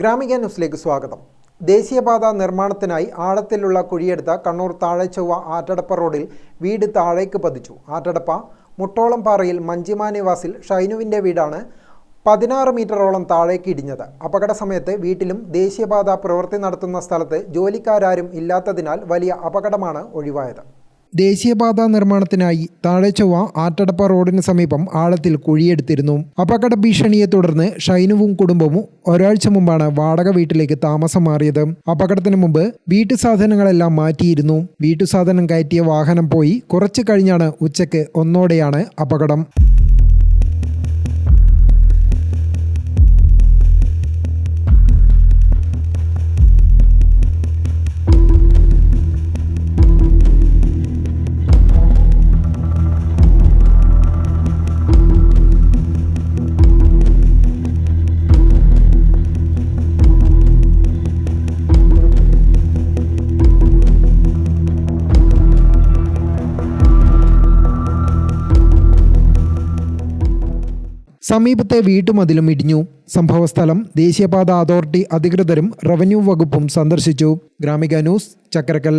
ഗ്രാമിക ന്യൂസിലേക്ക് സ്വാഗതം. ദേശീയപാത നിർമ്മാണത്തിനായി ആഴത്തിലുള്ള കുഴിയെടുത്ത കണ്ണൂർ താഴെച്ചൊവ്വ ആറ്റടപ്പ റോഡിൽ വീട് താഴേക്ക് പതിച്ചു. ആറ്റടപ്പ മുട്ടോളം പാറയിൽ മഞ്ചിമാ നിവാസിൽ ഷൈനുവിന്റെ വീടാണ് പതിനാറ് മീറ്ററോളം താഴേക്ക് ഇടിഞ്ഞത്. അപകട സമയത്ത് വീട്ടിലും ദേശീയപാത പ്രവൃത്തി നടത്തുന്ന സ്ഥലത്ത് ജോലിക്കാരും ഇല്ലാത്തതിനാൽ വലിയ അപകടമാണ് ഒഴിവായത്. ദേശീയപാത നിർമ്മാണത്തിനായി താഴെച്ചൊവ്വ ആറ്റടപ്പ റോഡിന് സമീപം ആഴത്തിൽ കുഴിയെടുത്തിരുന്നു. അപകട ഭീഷണിയെ തുടർന്ന് ഷൈനുവും കുടുംബവും ഒരാഴ്ച മുമ്പാണ് വാടക വീട്ടിലേക്ക് താമസം മാറിയത്. അപകടത്തിന് മുമ്പ് വീട്ടു സാധനങ്ങളെല്ലാം മാറ്റിയിരുന്നു. വീട്ടു സാധനം കയറ്റിയ വാഹനം പോയി കുറച്ചു കഴിഞ്ഞാണ് ഉച്ചയ്ക്ക് ഒന്നോടെയാണ് അപകടം. സമീപത്തെ വീട്ടുമതിലും ഇടിഞ്ഞു. സംഭവസ്ഥലം ദേശീയപാത അതോറിറ്റി അധികൃതരും റവന്യൂ വകുപ്പും സന്ദർശിച്ചു. ഗ്രാമിക ന്യൂസ് ചക്കരക്കൽ